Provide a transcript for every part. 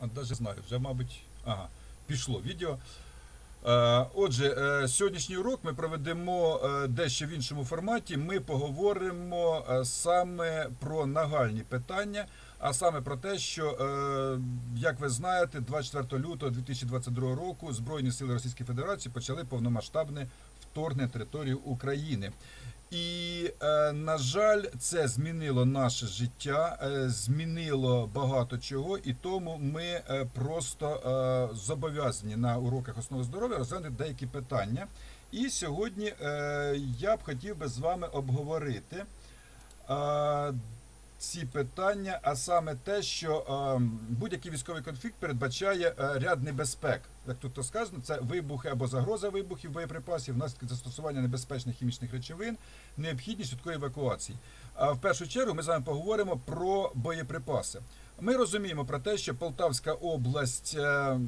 Навіть знаю, вже, мабуть, ага, пішло відео. Е, Отже, е, сьогоднішній урок ми проведемо е, дещо в іншому форматі. Ми поговоримо саме про нагальні питання, а саме про те, що, як ви знаєте, 24 лютого 2022 року Збройні сили Російської Федерації почали повномасштабне вторгнення територію України. І, е, на жаль, це змінило наше життя, е, змінило багато чого, і тому ми е, просто зобов'язані на уроках основи здоров'я розглянути деякі питання. І сьогодні я б хотів би з вами обговорити ці питання, а саме те, що е, будь-який військовий конфлікт передбачає е, ряд небезпек. Як тут сказано, це вибухи або загроза вибухів боєприпасів, наслідки застосування небезпечних хімічних речовин, необхідність швидкої евакуації. А в першу чергу ми з вами поговоримо про боєприпаси. Ми розуміємо про те, що Полтавська область. е,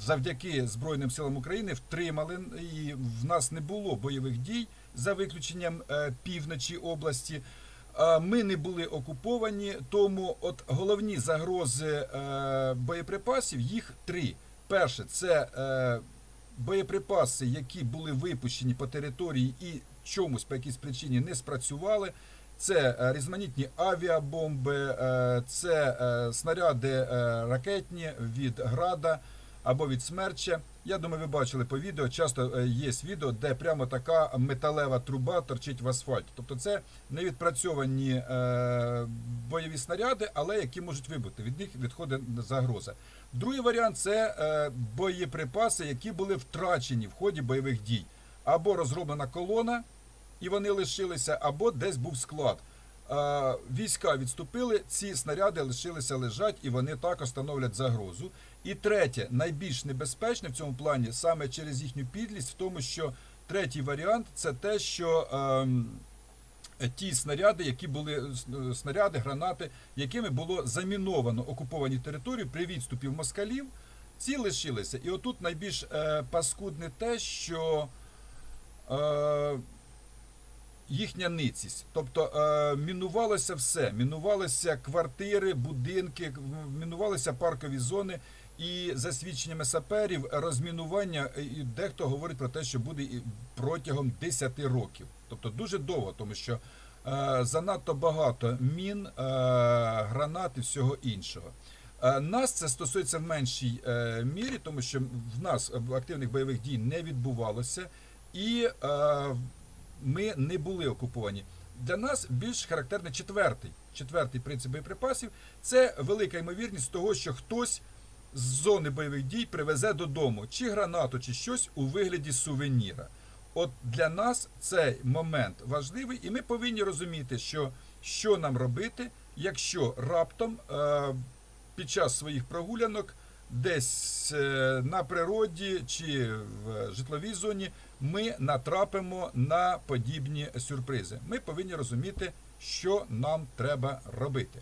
Завдяки Збройним силам України втримали і в нас не було бойових дій за виключенням півночі області. Ми не були окуповані, тому от головні загрози е, боєприпасів їх три. Перше, це е, боєприпаси, які були випущені по території і чомусь по якійсь причині не спрацювали. Це е, різноманітні авіабомби, це снаряди ракетні від града або від смерча. Я думаю, ви бачили по відео. Часто е, є відео, де прямо така металева труба торчить в асфальті. Тобто це невідпрацьовані е, бойові снаряди, але які можуть вибути. Від них відходить загроза. Другий варіант це е, боєприпаси, які були втрачені в ході бойових дій. Або розроблена колона, і вони лишилися, або десь був склад. Е, Війська відступили, ці снаряди лишилися лежать, і вони також становлять загрозу. І третє, найбільш небезпечне в цьому плані саме через їхню підлість, в тому, що третій варіант це те, що ем, ті снаряди, які були е, снаряди, гранати, якими було заміновано окуповані території при відступі в москалів, ці лишилися. І отут найбільш е, паскудне те, що е, їхня ницість. Тобто е, мінувалося все. Мінувалися квартири, будинки, мінувалися паркові зони. І за свідченнями саперів, розмінування е, і дехто говорить про те, що буде і протягом 10 років. Тобто дуже довго, тому що е, занадто багато мін, е, гранат і всього іншого. Е, Нас це стосується в меншій е, мірі, тому що в нас активних бойових дій не відбувалося, і е, ми не були окуповані. Для нас більш характерний четвертий, четвертий принцип боєприпасів це велика ймовірність того, що хтось з зони бойових дій привезе додому чи гранату, чи щось у вигляді сувеніра. От для нас цей момент важливий, і ми повинні розуміти, що, що нам робити, якщо раптом е, під час своїх прогулянок десь е, на природі чи в житловій зоні ми натрапимо на подібні сюрпризи. Ми повинні розуміти, що нам треба робити.